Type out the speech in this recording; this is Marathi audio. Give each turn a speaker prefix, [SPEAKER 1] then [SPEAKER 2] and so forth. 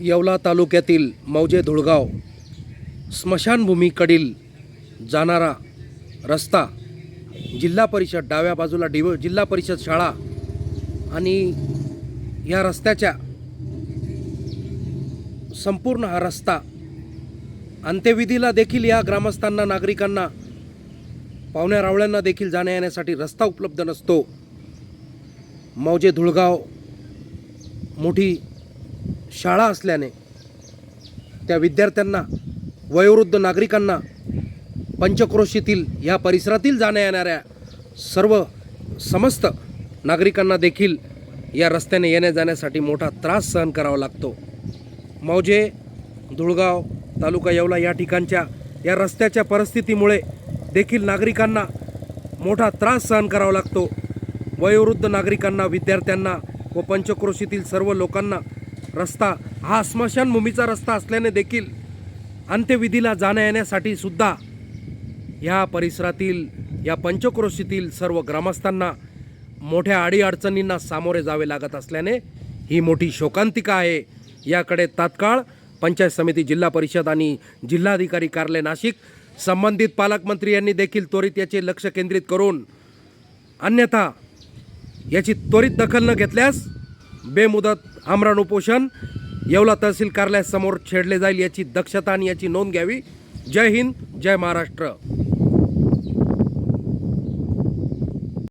[SPEAKER 1] येवला तालुक्यातील मौजे धुळगाव स्मशानभूमीकडील जाणारा रस्ता जिल्हा परिषद डाव्या बाजूला डिव जिल्हा परिषद शाळा आणि या रस्त्याच्या संपूर्ण हा रस्ता अंत्यविधीला देखील या ग्रामस्थांना नागरिकांना पाहुण्या रावळ्यांना देखील जाण्या येण्यासाठी रस्ता उपलब्ध नसतो. मौजे धुळगाव मोठी शाळा असल्याने त्या विद्यार्थ्यांना वयोवृद्ध नागरिकांना पंचक्रोशीतील या परिसरातील जाण्या येणाऱ्या सर्व समस्त नागरिकांना देखील या रस्त्याने येण्या जाण्यासाठी मोठा त्रास सहन करावा लागतो. मौजे धुळगाव तालुका येवला या ठिकाणच्या या रस्त्याच्या परिस्थितीमुळे देखील नागरिकांना मोठा त्रास सहन करावा लागतो. वयोवृद्ध नागरिकांना विद्यार्थ्यांना व पंचक्रोशीतील सर्व लोकांना रस्ता हा स्मशानभूमीचा रस्ता असल्याने देखील अंत्यविधीला जाण्या येण्यासाठी सुद्धा या परिसरातील या पंचक्रोशीतील सर्व ग्रामस्थांना मोठ्या अडीअडचणींना सामोरे जावे लागत असल्याने ही मोठी शोकांतिका आहे. याकडे तात्काळ पंचायत समिती जिल्हा परिषद आणि जिल्हाधिकारी कार्यालय नाशिक संबंधित पालकमंत्री यांनी देखील त्वरित याचे लक्ष केंद्रित करून अन्यथा याची त्वरित दखल न घेतल्यास बेमुदत आमरण उपोषण येवला तहसील कार्यालयासमोर छेडले जाईल याची दक्षता आणि याची नोंद घ्यावी. जय हिंद जय महाराष्ट्र.